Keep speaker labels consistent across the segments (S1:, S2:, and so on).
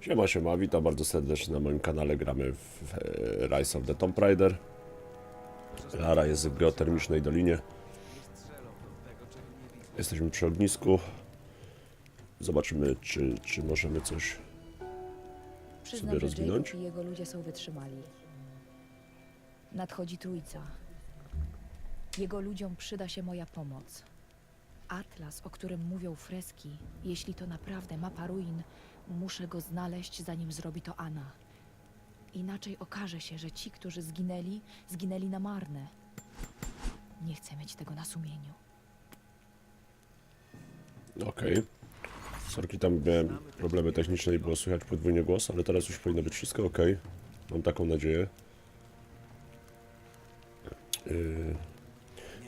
S1: Siema, siema, witam bardzo serdecznie na moim kanale. Gramy w e, Rise of the Tomb Raider. Lara jest w geotermicznej dolinie. Jesteśmy przy ognisku. Zobaczymy, czy, czy możemy coś...
S2: Przyznam,
S1: sobie rozwinąć?
S2: I jego ludzie są wytrzymali. Nadchodzi trójca. Jego ludziom przyda się moja pomoc. Atlas, o którym mówią freski, jeśli to naprawdę mapa ruin, muszę go znaleźć, zanim zrobi to Anna. Inaczej okaże się, że ci, którzy zginęli, zginęli na marne. Nie chcę mieć tego na sumieniu.
S1: Okej. Sorki, tam miałem problemy techniczne i było słychać podwójnie głos, ale teraz już powinno być wszystko ok. Mam taką nadzieję. Yy...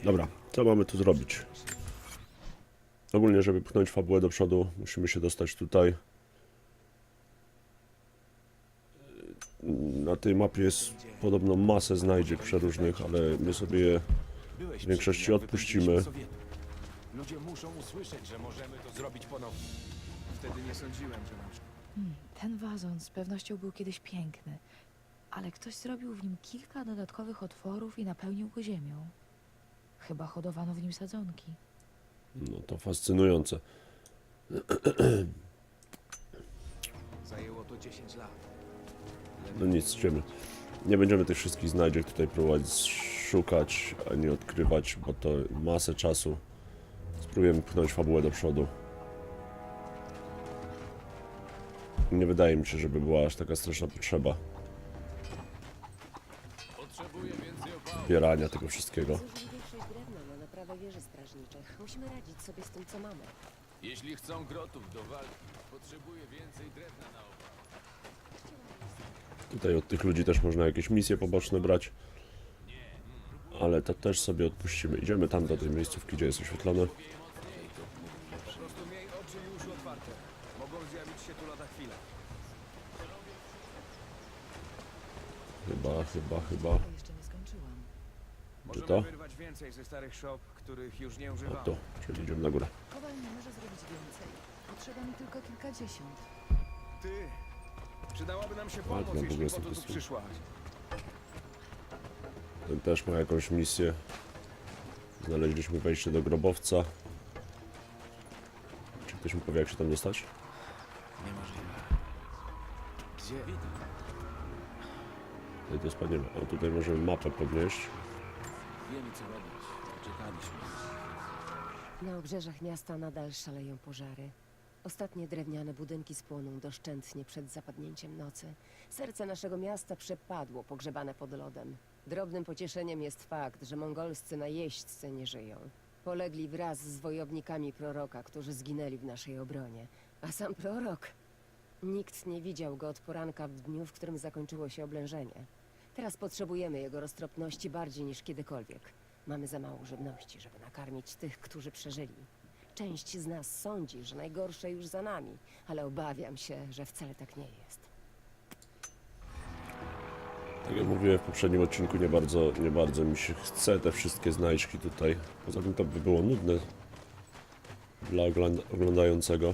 S1: Dobra, co mamy tu zrobić? Ogólnie, żeby pchnąć fabułę do przodu, musimy się dostać tutaj. Na tej mapie jest podobno masę znajdziek przeróżnych, ale my sobie je w większości odpuścimy.
S3: Ludzie muszą usłyszeć, że możemy to zrobić ponownie. Wtedy nie sądziłem, że nam
S2: Hmm, ten wazon z pewnością był kiedyś piękny, ale ktoś zrobił w nim kilka dodatkowych otworów i napełnił go ziemią. Chyba hodowano w nim sadzonki.
S1: No to fascynujące.
S3: zajęło to 10 lat.
S1: No nic, idziemy. Nie będziemy tych wszystkich znajdziek tutaj próbować szukać, ani odkrywać, bo to masę czasu. Spróbujemy pchnąć fabułę do przodu. Nie wydaje mi się, żeby była aż taka straszna potrzeba zbierania tego wszystkiego.
S4: Musimy radzić sobie z tym, co mamy.
S3: Jeśli chcą grotów do walki, potrzebuje więcej drewna na opak.
S1: Tutaj od tych ludzi też można jakieś misje poboczne brać. Ale to też sobie odpuścimy. Idziemy tam do tej miejscówki, gdzie jest oświetlone.
S3: Po prostu miej oczy już otwarte. Mogą zjawić się tu lada chwilę.
S1: Chyba, chyba, chyba.
S3: Możemy
S1: to?
S3: wyrwać więcej ze starych shop, których już nie
S1: O
S3: używamy.
S1: tu, czyli idziemy na górę.
S2: Kowal nie może zrobić więcej. Potrzeba mi tylko kilkadziesiąt.
S3: Ty! Przydałaby nam się pomoc,
S1: ogóle
S3: jeśli po to tu przyszłaś.
S1: Ten też ma jakąś misję. Znaleźliśmy wejście do grobowca. Czy ktoś mi powie, jak się tam dostać?
S3: Niemożliwe. Gdzie?
S1: Tutaj to spadniemy. O, tutaj możemy mapę podnieść.
S3: Wiemy co robić. Czekaliśmy.
S4: Na obrzeżach miasta nadal szaleją pożary. Ostatnie drewniane budynki spłoną doszczętnie przed zapadnięciem nocy. Serce naszego miasta przepadło, pogrzebane pod lodem. Drobnym pocieszeniem jest fakt, że mongolscy najeźdźcy nie żyją. Polegli wraz z wojownikami proroka, którzy zginęli w naszej obronie. A sam prorok? Nikt nie widział go od poranka w dniu, w którym zakończyło się oblężenie. Teraz potrzebujemy jego roztropności bardziej niż kiedykolwiek. Mamy za mało żywności, żeby nakarmić tych, którzy przeżyli. Część z nas sądzi, że najgorsze już za nami, ale obawiam się, że wcale tak nie jest.
S1: Tak jak mówiłem w poprzednim odcinku, nie bardzo, nie bardzo mi się chce te wszystkie znajdźki tutaj. Poza tym to by było nudne dla ogląda oglądającego.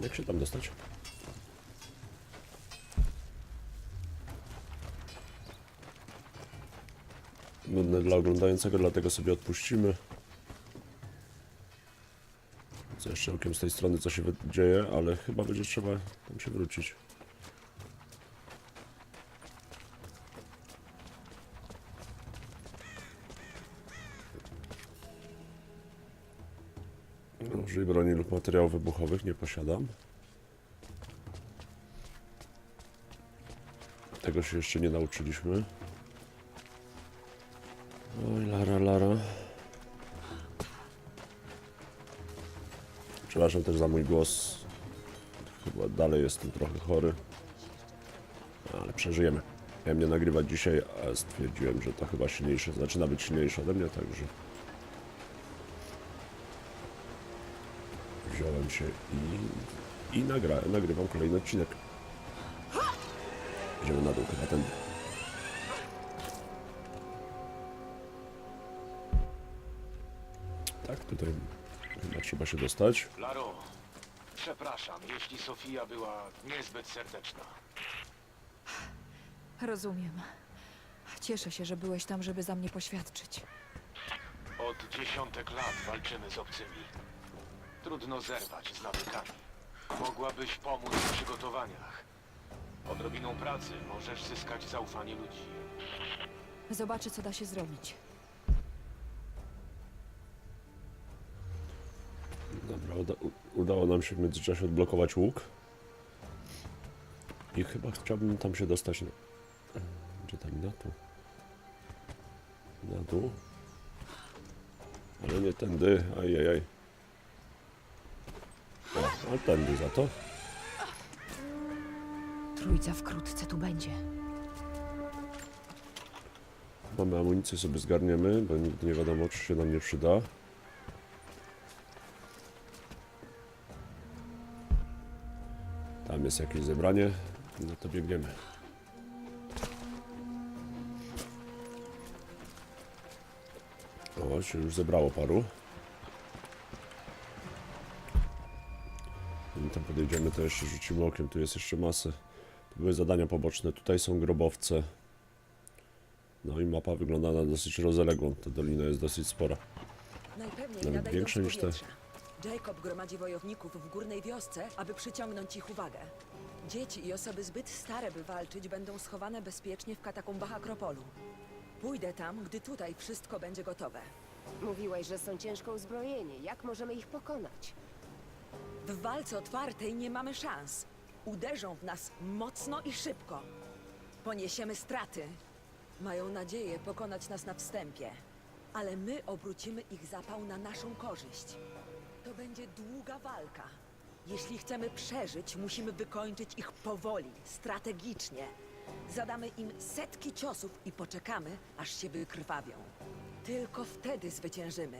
S1: Jak się tam dostać? Nudne dla oglądającego, dlatego sobie odpuścimy. Co jeszcze okiem z tej strony co się dzieje, ale chyba będzie trzeba tam się wrócić. Użyj broni lub materiałów wybuchowych nie posiadam. Tego się jeszcze nie nauczyliśmy. Oj, Lara, Lara. Przepraszam też za mój głos. Chyba dalej jestem trochę chory. Ale przeżyjemy. Miałem nie nagrywać dzisiaj, a stwierdziłem, że to chyba silniejsze, zaczyna być silniejsze ode mnie, także wziąłem się i, i nagrywam kolejny odcinek. Idziemy na dół chyba tędy. Tak, tutaj chyba trzeba się dostać.
S3: Laro, Przepraszam, jeśli Sofia była niezbyt serdeczna.
S2: Rozumiem. Cieszę się, że byłeś tam, żeby za mnie poświadczyć.
S3: Od dziesiątek lat walczymy z obcymi. Trudno zerwać z nawykami. Mogłabyś pomóc w przygotowaniach. Odrobiną pracy możesz zyskać zaufanie ludzi.
S2: Zobaczę, co da się zrobić.
S1: Dobra, uda udało nam się w międzyczasie odblokować łuk. I chyba chciałbym tam się dostać na... Gdzie tam? Na dół. Na dół. Ale nie tędy, ajajaj. O, a tędy za to.
S2: Trójca wkrótce tu będzie.
S1: Mamy amunicję, sobie zgarniemy, bo nigdy nie wiadomo, czy się nam nie przyda. Jest jakieś zebranie, no to biegniemy. O, się już zebrało paru. Zanim tam podejdziemy, to jeszcze rzucimy okiem. Tu jest jeszcze masę. Tu były zadania poboczne. Tutaj są grobowce. No i mapa wygląda na dosyć rozległą. Ta dolina jest dosyć spora.
S5: Najpewniej
S1: Nawet
S5: z
S1: niż te.
S5: powietrza. Jacob gromadzi wojowników w górnej wiosce, aby przyciągnąć ich uwagę. Dzieci i osoby zbyt stare, by walczyć, będą schowane bezpiecznie w katakumbach Akropolu. Pójdę tam, gdy tutaj wszystko będzie gotowe.
S4: Mówiłeś, że są ciężko uzbrojeni. Jak możemy ich pokonać?
S5: W walce otwartej nie mamy szans. Uderzą w nas mocno i szybko. Poniesiemy straty. Mają nadzieję pokonać nas na wstępie, ale my obrócimy ich zapał na naszą korzyść. Będzie długa walka. Jeśli chcemy przeżyć, musimy wykończyć ich powoli, strategicznie. Zadamy im setki ciosów i poczekamy, aż się wykrwawią. Tylko wtedy zwyciężymy.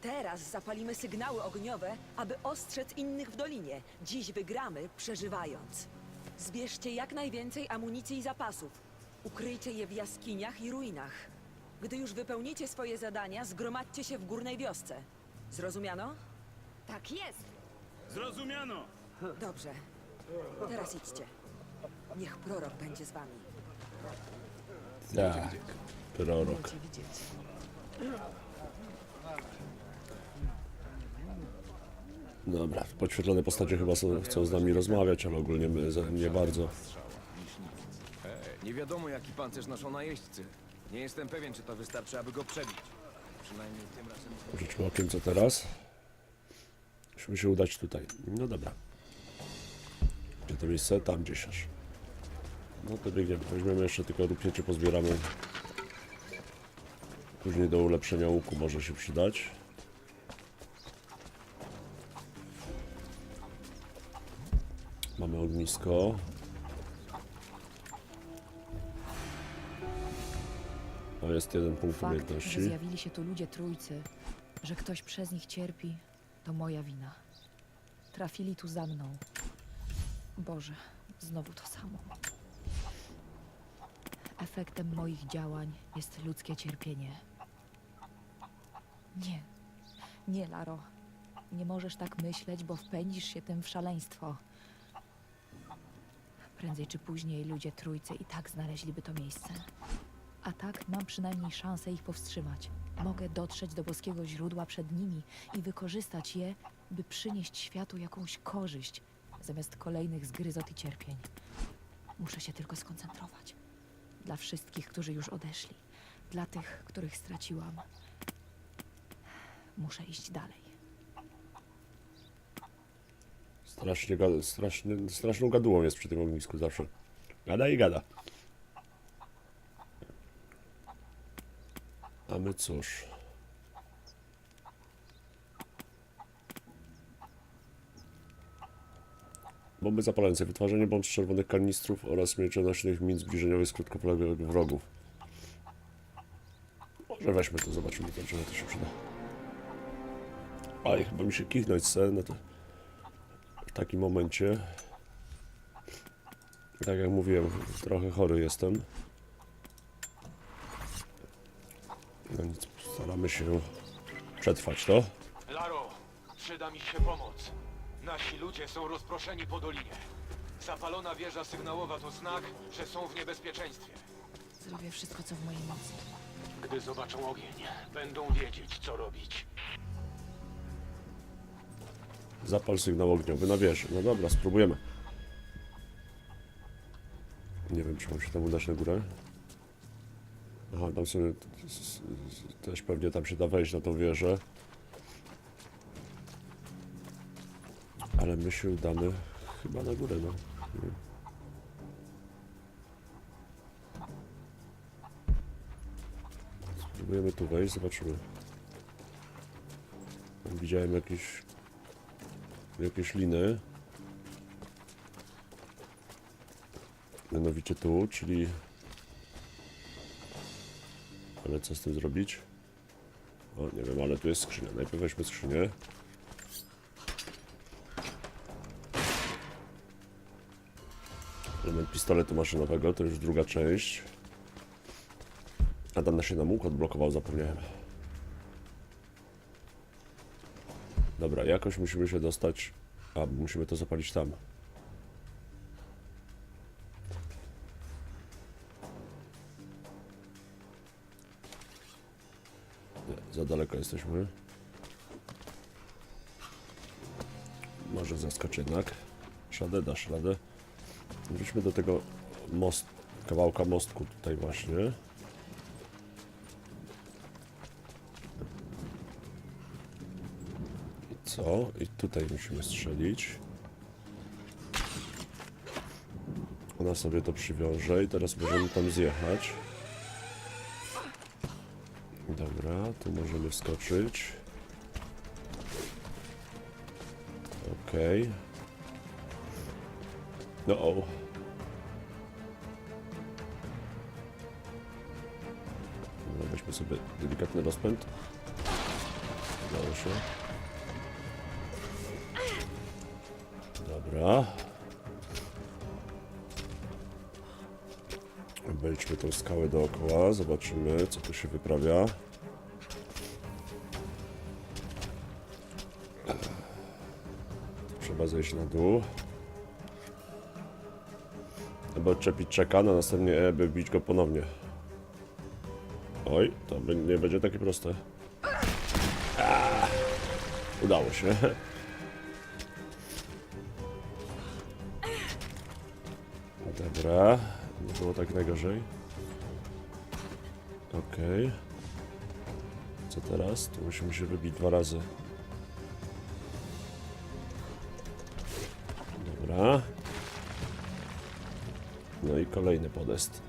S5: Teraz zapalimy sygnały ogniowe, aby ostrzec innych w dolinie. Dziś wygramy, przeżywając. Zbierzcie jak najwięcej amunicji i zapasów. Ukryjcie je w jaskiniach i ruinach. Gdy już wypełnicie swoje zadania, zgromadźcie się w górnej wiosce. Zrozumiano?
S4: Tak jest!
S6: Zrozumiano!
S5: Dobrze. Teraz idźcie. Niech prorok będzie z wami.
S1: Tak, prorok.
S5: Cię widzieć.
S1: Dobra, podświetlone postacie chyba są, chcą z nami rozmawiać, ale ogólnie my za- nie bardzo.
S3: E, nie wiadomo, jaki pancerz noszą najeźdźcy. Nie jestem pewien, czy to wystarczy, aby go przebić. Przynajmniej tym razem.
S1: Rzućmy okiem co teraz. Musimy się udać tutaj. No dobra. Gdzie to miejsce? Tam gdzieś aż. No to biegniemy. Weźmiemy jeszcze tylko rupiecie, pozbieramy. Później do ulepszenia łuku może się przydać. Mamy ognisko. O, jest jeden punkt
S2: Fakt, że
S1: umiejętności.
S2: zjawili się tu ludzie trójcy, że ktoś przez nich cierpi, to moja wina. Trafili tu za mną. Boże, znowu to samo. Efektem moich działań jest ludzkie cierpienie. Nie, nie, Laro. Nie możesz tak myśleć, bo wpędzisz się tym w szaleństwo. Prędzej czy później ludzie trójcy i tak znaleźliby to miejsce. A tak mam przynajmniej szansę ich powstrzymać. Mogę dotrzeć do boskiego źródła przed nimi i wykorzystać je, by przynieść światu jakąś korzyść, zamiast kolejnych zgryzot i cierpień. Muszę się tylko skoncentrować. Dla wszystkich, którzy już odeszli. Dla tych, których straciłam. Muszę iść dalej.
S1: Strasznie, gada, strasznie, straszną gadułą jest przy tym ognisku zawsze. Gada i gada. A my cóż. Bomby zapalające, wytwarzanie bomb z czerwonych kanistrów oraz mieczonośnych min zbliżeniowych z krótkopoległych wrogów. Może weźmy to, zobaczymy, na to się przyda. Aj, chyba mi się kichnąć chce, no to w takim momencie. Tak jak mówiłem, trochę chory jestem. No nic, staramy się przetrwać to.
S3: Laro, przyda mi się pomoc. Nasi ludzie są rozproszeni po dolinie. Zapalona wieża sygnałowa to znak, że są w niebezpieczeństwie.
S2: Zrobię wszystko, co w mojej mocy.
S3: Gdy zobaczą ogień, będą wiedzieć, co robić.
S1: Zapal sygnał ogniowy na wieży. No dobra, spróbujemy. Nie wiem, czy mam się tam udać na górę. Aha, tam sobie też pewnie tam się da wejść na tą wieżę. Ale my się udamy chyba na górę, no. Spróbujemy tu wejść, zobaczymy. Tam widziałem jakieś jakieś liny. Mianowicie tu, czyli... Ale co z tym zrobić? O, nie wiem, ale tu jest skrzynia. Najpierw weźmy skrzynię. Element pistoletu maszynowego, to już druga część. Adam na się nam układ blokował, zapomniałem. Dobra, jakoś musimy się dostać. A, musimy to zapalić tam. Daleko jesteśmy. Może zaskocz jednak. Szladę, dasz radę. Wróćmy do tego most, kawałka mostku tutaj właśnie. Co? I tutaj musimy strzelić. Ona sobie to przywiąże i teraz możemy tam zjechać. Dobra, tu możemy wskoczyć. Okej. No o. Dobra, weźmy sobie delikatny rozpęd. Udało się. Dobra. Wejdźmy tą skałę dookoła, zobaczymy co tu się wyprawia. Trzeba zejść na dół. Albo odczepić czeka, na następnie by bić go ponownie. Oj, to nie będzie takie proste. Ah, udało się. Dobra, było tak najgorzej. Okej. Co teraz? Tu musimy się wybić dwa razy. Dobra. No i kolejny podest.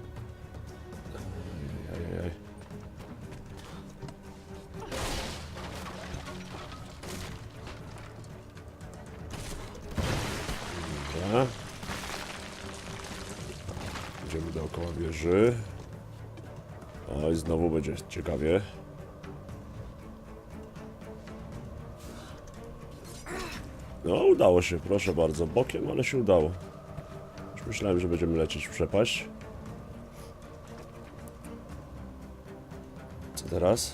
S1: Będzie ciekawie. No, udało się, proszę bardzo. Bokiem, ale się udało. Już myślałem, że będziemy lecieć w przepaść. Co teraz?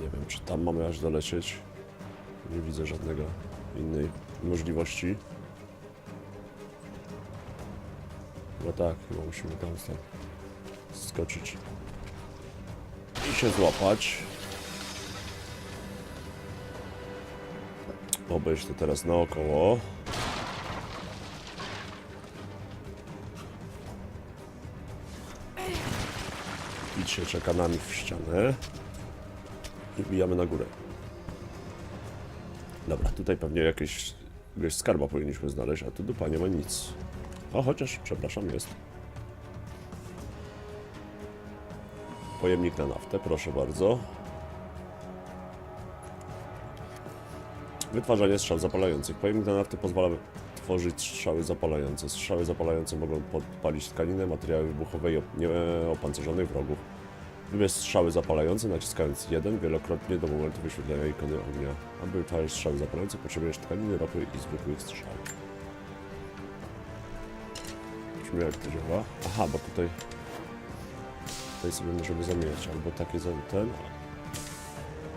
S1: Nie wiem, czy tam mamy aż dolecieć. Nie widzę żadnego innej możliwości. Chyba tak, chyba musimy tam skoczyć i się złapać. Obejść to teraz naokoło. Bić się czekanami w ścianę. I bijamy na górę. Dobra, tutaj pewnie jakieś, jakiegoś skarba powinniśmy znaleźć, a tu dupa nie ma nic. O, chociaż, przepraszam, jest. Pojemnik na naftę, proszę bardzo. Wytwarzanie strzał zapalających. Pojemnik na naftę pozwala tworzyć strzały zapalające. Strzały zapalające mogą podpalić tkaninę, materiały wybuchowe i op- nieopancerzonych wrogów. Wybierz strzały zapalające, naciskając 1 wielokrotnie do momentu wyświetlenia ikony ognia. Aby wytwarzać strzały zapalające, potrzebujesz tkaniny, ropy i zwykłych strzał. Brzmi jak to działa. Aha, bo tutaj Tutaj sobie możemy zamieniać albo takie za ten,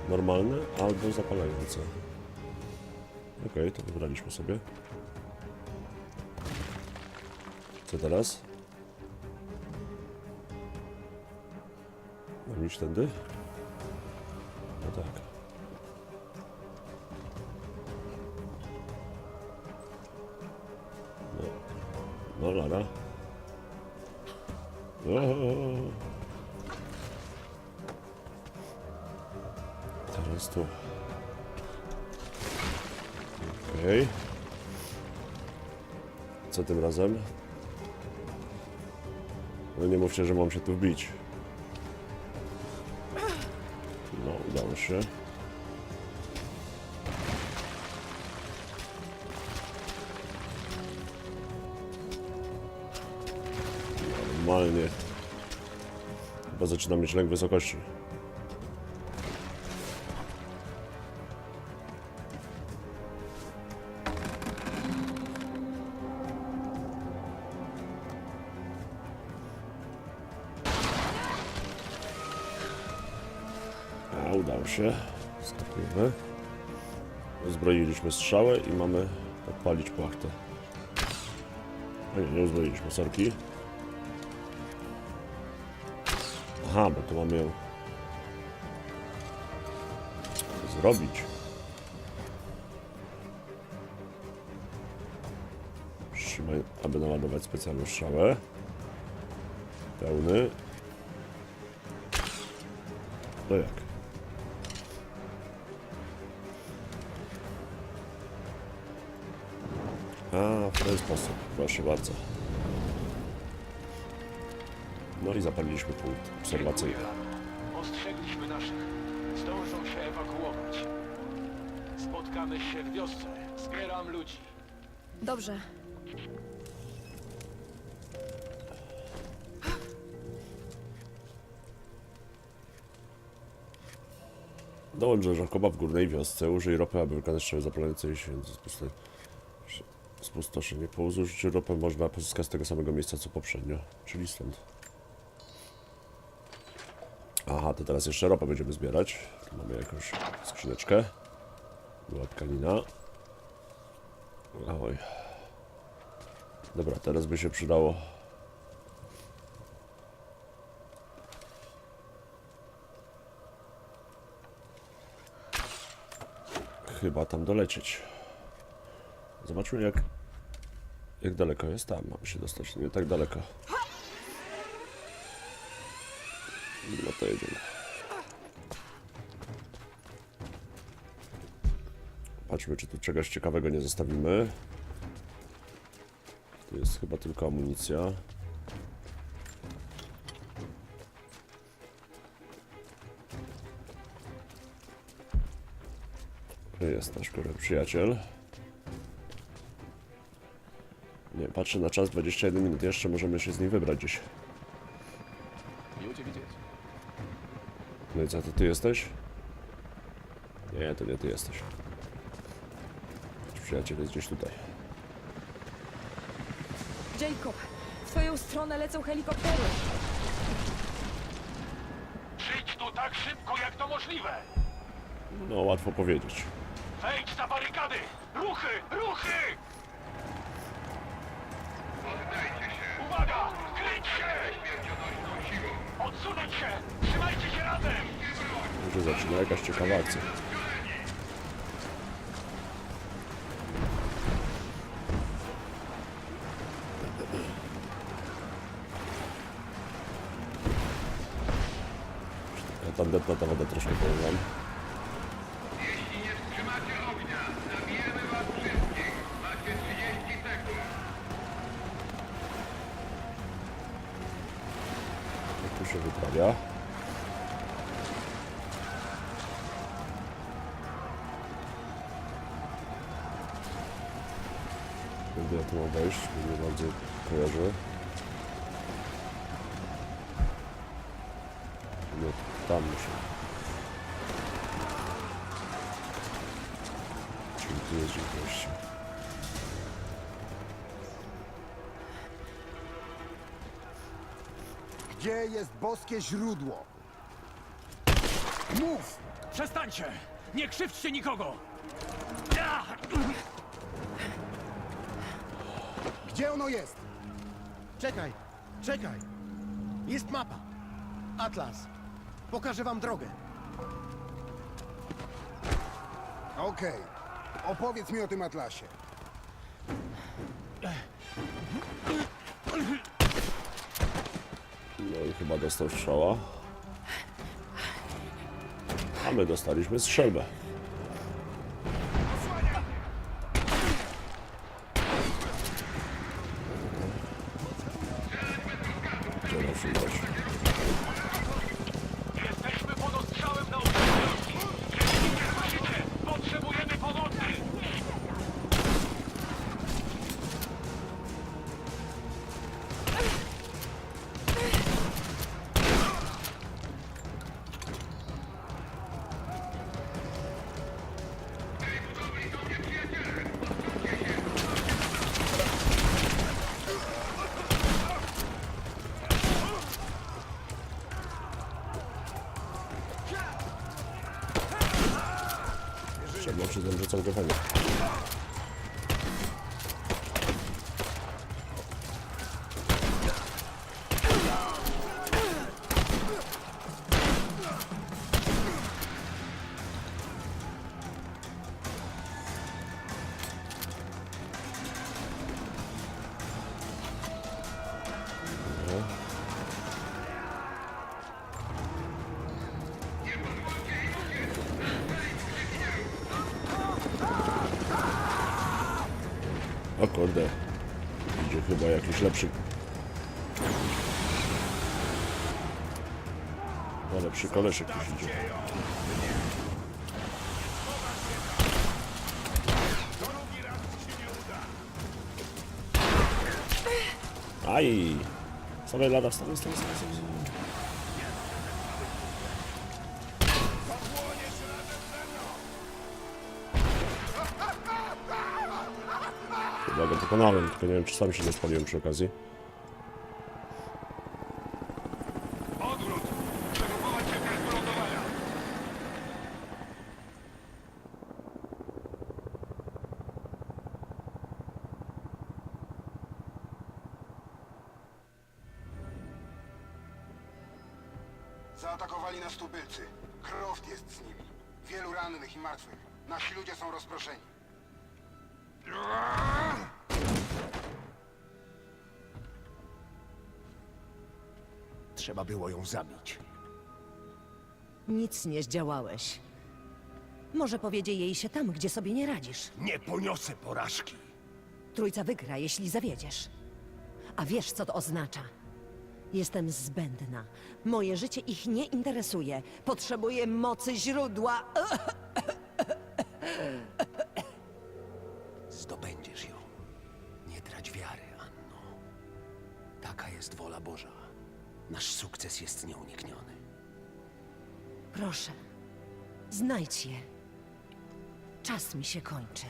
S1: normalne, albo zapalające. Okej, to wybraliśmy sobie. Co teraz? Mam iść tędy? No tak. No, no Lara. Razem? No nie mówcie, że mam się tu wbić. No, udało się. Normalnie. Chyba zaczynam mieć lęk wysokości. Udało się. Skakujemy. Uzbroiliśmy strzałę i mamy odpalić płachtę. A nie, nie uzbroiliśmy sorki. Aha, bo tu mamy ją zrobić. Trzymaj, aby naładować specjalną strzałę. Pełny. To jak? A, w ten sposób. Proszę bardzo. No i zapaliliśmy punkt obserwacyjny.
S7: Dziękuję. Ostrzegliśmy naszych. Zdążą się ewakuować. Spotkamy się w wiosce. Zbieram ludzi.
S2: Dobrze.
S1: Dołącz do Żakoba w górnej wiosce. Użyj ropy, aby wykonać strzały zapalającej się spusto- spustoszenie. Po zużyciu ropy można pozyskać z tego samego miejsca co poprzednio, czyli stąd. Aha, to teraz jeszcze ropę będziemy zbierać. Tu mamy jakąś skrzyneczkę. Była tkanina. Oj. Dobra, teraz by się przydało chyba tam dolecieć. Zobaczmy jak jak daleko jest tam. Mamy się dostać nie tak daleko. No to jedziemy. Patrzmy, czy tu czegoś ciekawego nie zostawimy. Tu jest chyba tylko amunicja. Jest nasz kurwa przyjaciel. Nie, patrzę na czas 21 minut. Jeszcze możemy się z nim wybrać gdzieś.
S3: Miło cię widzieć.
S1: No i co, to ty jesteś? Nie, to nie ty jesteś. Przyjaciel jest gdzieś tutaj.
S2: Jacob, w twoją stronę lecą helikoptery.
S7: Przyjdź tu tak szybko, jak to możliwe.
S1: No, łatwo powiedzieć.
S7: Wejdź za barykady! Ruchy! Ruchy! Uwaga! Kryć się! Odsunąć się! Trzymajcie się razem!
S1: Może zaczyna jakaś ciekawa akcja. Ja tandetna ta woda troszkę połowam. Ja tu mam wejść, bo nie bardzo kojarzę. No, tam muszę. Czyli tu jest wejście.
S8: Gdzie jest boskie źródło? Mów!
S7: Przestańcie! Nie krzywdźcie nikogo! Ja!
S8: Gdzie ono jest?
S9: Czekaj, czekaj. Jest mapa. Atlas. Pokażę wam drogę.
S8: Okej. Opowiedz mi o tym atlasie.
S1: No i chyba dostał strzała. A my dostaliśmy strzelbę. Trzeba przyznać, że całkiem fajnie. O Lepszy koleżek już idzie. Aj! Stawaj lada, stawaj, stawaj, stawaj, stawaj. Chyba go pokonałem, tylko nie wiem, czy sam się nie spaliłem przy okazji.
S9: Trzeba było ją zabić.
S10: Nic nie zdziałałeś. Może powiedzie jej się tam, gdzie sobie nie radzisz.
S9: Nie poniosę porażki.
S10: Trójca wygra, jeśli zawiedziesz. A wiesz, co to oznacza? Jestem zbędna. Moje życie ich nie interesuje. Potrzebuję mocy źródła. znajdź je. Czas mi się kończy.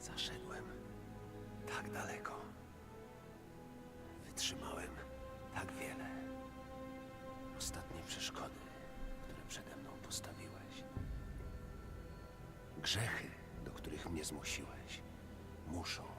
S9: Zaszedłem tak daleko. Wytrzymałem tak wiele. Ostatnie przeszkody, postawiłeś. Grzechy, do których mnie zmusiłeś, muszą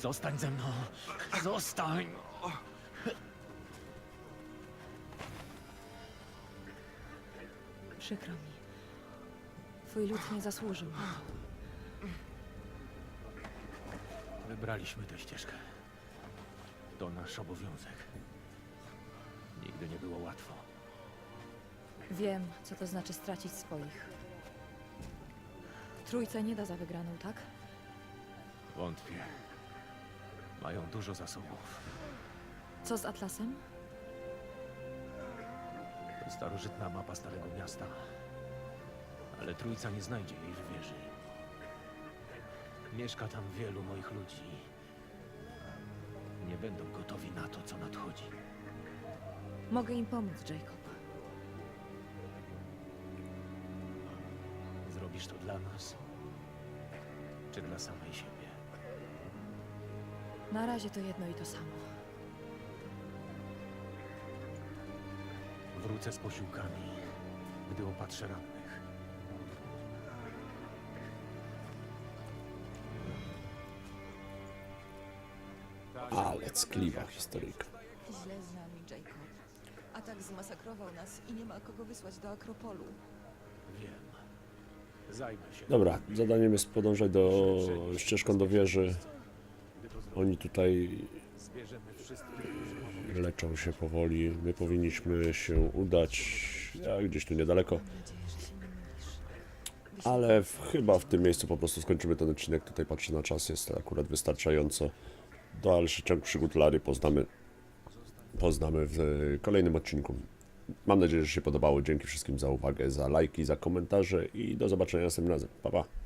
S7: Zostań ze mną. Zostań.
S2: Przykro mi. Twój lud nie zasłużył. na to.
S7: Wybraliśmy tę ścieżkę. To nasz obowiązek. Nigdy nie było łatwo.
S2: Wiem, co to znaczy stracić swoich. Trójce nie da za wygraną, tak?
S7: Wątpię. Mają dużo zasobów.
S2: Co z Atlasem?
S7: To starożytna mapa Starego Miasta. Ale Trójca nie znajdzie jej w wieży. Mieszka tam wielu moich ludzi. Nie będą gotowi na to, co nadchodzi.
S2: Mogę im pomóc, Jacob.
S7: Zrobisz to dla nas? Czy dla samej siebie?
S2: Na razie to jedno i to samo.
S7: Wrócę z posiłkami, gdy opatrzę rannych.
S1: Ale ckliwa historyjka.
S11: Źle z nami, Jacob. Atak zmasakrował nas i nie ma kogo wysłać do Akropolu.
S7: Wiem. Zajmę się.
S1: Dobra, zadaniem jest podążać do ścieżką do wieży. Oni tutaj
S7: wszystkie.
S1: leczą się powoli. My powinniśmy się udać ja, gdzieś tu niedaleko. Ale w, chyba w tym miejscu po prostu skończymy ten odcinek. Tutaj patrzę na czas, jest akurat wystarczająco. Dalszy ciąg przygód Lary poznamy, poznamy w kolejnym odcinku. Mam nadzieję, że się podobało. Dzięki wszystkim za uwagę, za lajki, za komentarze i do zobaczenia następnym razem. Pa, pa.